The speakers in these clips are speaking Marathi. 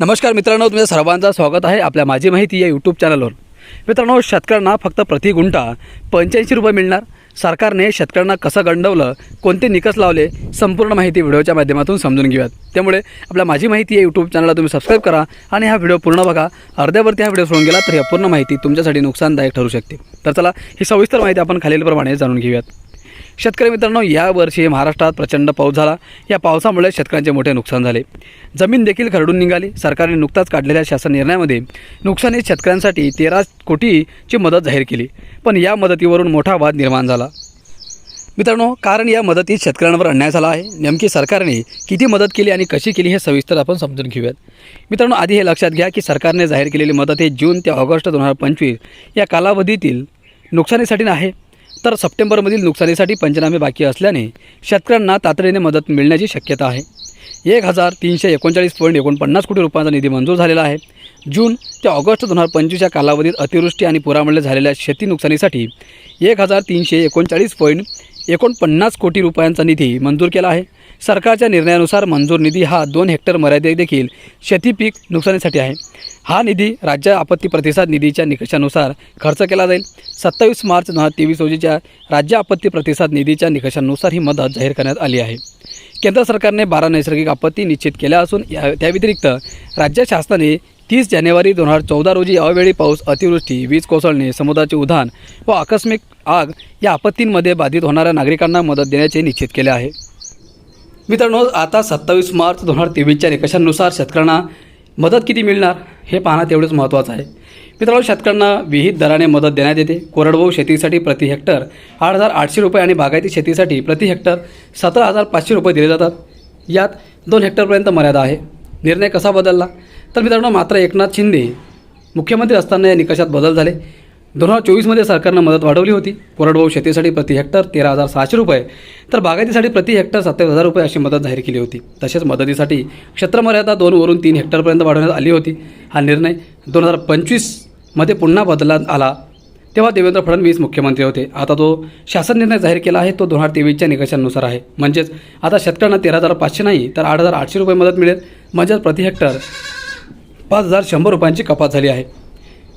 नमस्कार मित्रांनो तुमच्या सर्वांचं स्वागत आहे आपल्या माझी माहिती या यूट्यूब चॅनलवर मित्रांनो शेतकऱ्यांना फक्त प्रति गुंठा पंच्याऐंशी रुपये मिळणार. सरकारने शेतकऱ्यांना कसं गंडवलं कोणते निकष लावले संपूर्ण माहिती व्हिडिओच्या माध्यमातून समजून घेऊयात. त्यामुळे आपल्या माझी माहिती या यूट्यूब चॅनलला तुम्ही सबस्क्राईब करा आणि हा व्हिडिओ पूर्ण बघा. अर्ध्यावरती हा व्हिडिओ सोडून गेला तर ही अपूर्ण माहिती तुमच्यासाठी नुकसानदायक ठरू शकते. तर चला ही सविस्तर माहिती आपण खालीलप्रमाणे जाणून घेऊयात. शेतकरी मित्रांनो यावर्षी महाराष्ट्रात प्रचंड पाऊस झाला. या पावसामुळे शेतकऱ्यांचे मोठे नुकसान झाले. जमीन देखील खरडून निघाली. सरकारने नुकताच काढलेल्या शासन निर्णयामध्ये नुकसानीत शेतकऱ्यांसाठी तेरा कोटीची मदत जाहीर केली. पण या मदतीवरून मोठा वाद निर्माण झाला. मित्रांनो कारण या मदतीत शेतकऱ्यांवर अन्याय झाला आहे. नेमकी सरकारने किती मदत केली आणि कशी केली हे सविस्तर आपण समजून घेऊयात. मित्रांनो आधी हे लक्षात घ्या की सरकारने जाहीर केलेली मदत हे जून ते ऑगस्ट दोन हजार पंचवीस या कालावधीतील नुकसानीसाठी आहे तर सप्टेंबरमधील नुकसानीसाठी पंचनामे बाकी असल्याने शेतकऱ्यांना तातडीने मदत मिळण्याची शक्यता आहे. एक हजार तीनशे एकोणचाळीस पॉईंट एकोणपन्नास कोटी रुपयांचा निधी मंजूर झालेला आहे. जून ते ऑगस्ट दोन हजार पंचवीसच्या कालावधीत अतिवृष्टी आणि पुरामुळे झालेल्या शेती नुकसानीसाठी एक हजार तीनशे एकोणचाळीस पॉईंट एकोणपन्नास कोटी रुपयांचा निधी मंजूर केला आहे. सरकारच्या निर्णयानुसार मंजूर निधी हा दोन हेक्टर मर्यादे देखील शेती पीक नुकसानीसाठी आहे. हा निधी राज्य आपत्ती प्रतिसाद निधीच्या निकषानुसार खर्च केला जाईल. सत्तावीस मार्च दोन हजार तेवीस रोजीच्या राज्य आपत्ती प्रतिसाद निधीच्या निकषानुसार ही मदत जाहीर करण्यात आली आहे. केंद्र सरकारने बारा नैसर्गिक आपत्ती निश्चित केल्या असून या त्या व्यतिरिक्त राज्य शासनाने तीस जानेवारी दोन हजार चौदा रोजी अवेळी पाऊस अतिवृष्टी वीज कोसळणे समुद्राचे उधाण व आकस्मिक आग या आपत्तींमध्ये बाधित होणाऱ्या नागरिकांना मदत देण्याचे निश्चित केले आहे. मित्रांनो आता सत्तावीस मार्च दोन हजार तेवीसच्या निकषांनुसार शेतकऱ्यांना मदत किती मिळणार हे पाहणं तेवढंच महत्त्वाचं आहे. मित्रांनो शेतकऱ्यांना विहित दराने मदत देण्यात येते. कोरडवाहू शेतीसाठी प्रति हेक्टर आठ हजार आठशे रुपये आणि बागायती शेतीसाठी प्रति हेक्टर सतरा हजार पाचशे रुपये दिले जातात. यात दोन हेक्टरपर्यंत मर्यादा आहे. निर्णय कसा बदलला? तर मित्रांनो मात्र एकनाथ शिंदे मुख्यमंत्री असताना या निकषात बदल झाले. दोन हजार चोवीसमध्ये सरकारनं मदत वाढवली होती. कोरडवाहू शेतीसाठी प्रति हेक्टर तेरा हजार सहाशे रुपये. तर बागायतीसाठी प्रति हेक्टर सत्तावीस हजार रुपये अशी मदत जाहीर केली होती. तसेच मदतीसाठी क्षेत्रमर्यादा दोनवरून तीन हेक्टरपर्यंत वाढवण्यात आली होती. हा निर्णय दोन हजार पंचवीसमध्ये पुन्हा बदलण्यात आला. तेव्हा देवेंद्र फडणवीस मुख्यमंत्री होते. आता तो शासन निर्णय जाहीर केला आहे. तो दोन हजार तेवीसच्या निकषांनुसार आहे. म्हणजेच आता शेतकऱ्यांना तेरा हजार पाचशे नाही तर आठ हजार आठशे रुपये मदत मिळेल. म्हणजेच प्रति हेक्टर पाच हजार शंभर रुपयांची कपात झाली आहे.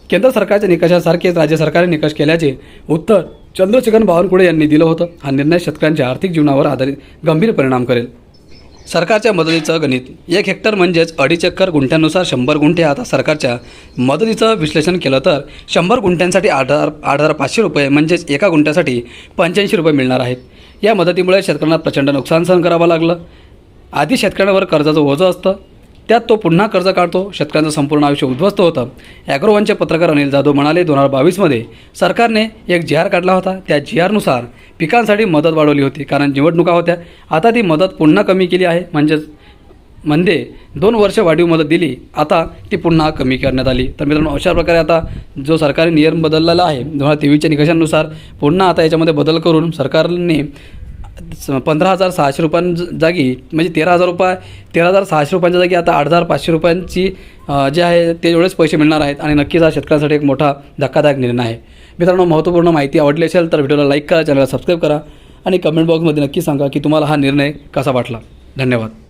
केंद्र सरकारच्या निकषासारखेच राज्य सरकारने निकष केल्याचे उत्तर चंद्रशेखर बावनकुळे यांनी दिलं होतं. हा निर्णय शेतकऱ्यांच्या आर्थिक जीवनावर आधारित गंभीर परिणाम करेल. सरकारच्या मदतीचं गणित. एक हेक्टर म्हणजेच अडीच एकर गुंठ्यानुसार शंभर गुंठे. आता सरकारच्या मदतीचं विश्लेषण केलं तर शंभर गुंठ्यांसाठी आठ हजार आठ हजार पाचशे रुपये म्हणजेच एका गुंठ्यासाठी पंच्याऐंशी रुपये मिळणार आहेत. या मदतीमुळे शेतकऱ्यांना प्रचंड नुकसान सहन करावं लागलं. आधी शेतकऱ्यांवर कर्जाचं ओझं असतं. त्यात तो पुन्हा कर्ज काढतो. शेतकऱ्यांचं संपूर्ण आयुष्य उद्ध्वस्त होतं. ॲग्रोवनचे पत्रकार अनिल जाधव म्हणाले दोन हजार बावीसमध्ये सरकारने एक जी आर काढला होता. त्या जी आरनुसार पिकांसाठी मदत वाढवली होती कारण निवडणुका होत्या. आता ती मदत पुन्हा कमी केली आहे. म्हणजेच म्हणजे दोन वर्ष वाढीव मदत दिली. आता ती पुन्हा कमी करण्यात आली. तर मित्रांनो अशा प्रकारे आता जो सरकारी नियम बदललेला आहे दोन हजार तेवीसच्या निकषांनुसार पुन्हा आता याच्यामध्ये बदल करून सरकारने पंधरा हजार सहाशे रुपयां जागी म्हणजे तेरा हजार रुपये तेरा हजार सहाशे रुपयांच्या जागी आता आठ हजार पाचशे रुपयांची जे आहे ते एवढेच पैसे मिळणार आहेत आणि नक्कीच हा शेतकऱ्यांसाठी एक मोठा धक्कादायक निर्णय आहे. मित्रांनो महत्त्वपूर्ण माहिती आवडली असेल तर व्हिडिओला लाईक करा चॅनलला सबस्क्राईब करा आणि कमेंट बॉक्समध्ये नक्की सांगा की तुम्हाला हा निर्णय कसा वाटला. धन्यवाद.